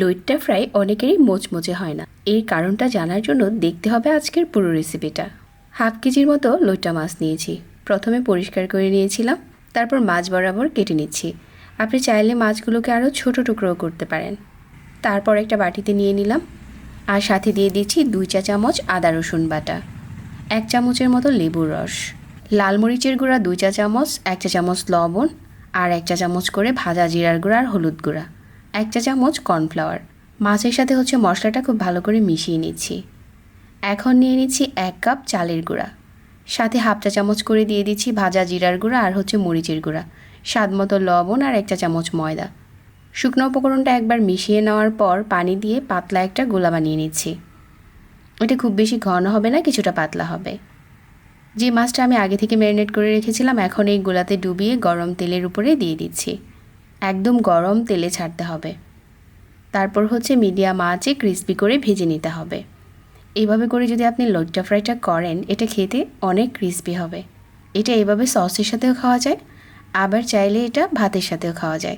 লইট্টা fry অনেকেরই মোচমোচে হয় না। এর কারণটা জানার জন্য দেখতে হবে আজকের পুরো রেসিপিটা। হাফ কেজির মতো লইট্টা মাছ নিয়েছি। প্রথমে পরিষ্কার করে নিয়েছিলাম, তারপর মাছ বরাবর কেটে নিচ্ছি। আপনি চাইলে মাছগুলোকে আরও ছোট টুকরো করতে পারেন। তারপর একটা বাটিতে নিয়ে নিলাম। আর সাথে দিয়ে দিচ্ছি দুই চা চামচ আদা রসুন বাটা, এক চামচের মতো লেবুর রস, লাল মরিচের গুঁড়া দুই চা চামচ, এক চা চামচ লবণ, আর এক চা চামচ করে ভাজা জিরার গুঁড়া আর হলুদ গুঁড়া। এক চা চামচ কর্নফ্লাওয়ার। মাছের সাথে হচ্ছে মশলাটা খুব ভালো করে মিশিয়ে নিচ্ছি। এখন নিয়ে নিচ্ছি এক কাপ চালের গুঁড়া। সাথে হাফ চা চামচ করে দিয়ে দিচ্ছি ভাজা জিরার গুঁড়া আর হচ্ছে মরিচের গুঁড়া। স্বাদ মতো লবণ আর এক চা চামচ ময়দা। শুকনো উপকরণটা একবার মিশিয়ে নেওয়ার পর পানি দিয়ে পাতলা একটা গোলা বানিয়ে নিচ্ছি। এটা খুব বেশি ঘন হবে না, কিছুটা পাতলা হবে। যে মাছটা আমি আগে থেকে ম্যারিনেট করে রেখেছিলাম, এখন এই গোলাতে ডুবিয়ে গরম তেলের উপরে দিয়ে দিচ্ছি। একদম গরম তেলে ছাড়তে হবে। তারপর হচ্ছে মিডিয়াম আঁচে ক্রিসপি করে ভেজে নিতে হবে। এইভাবে করে যদি আপনি লজ্জা ফ্রাইটা করেন, এটা খেতে অনেক ক্রিসপি হবে। এটা এভাবে সসের সাথেও খাওয়া যায়, আবার চাইলে এটা ভাতের সাথেও খাওয়া যায়।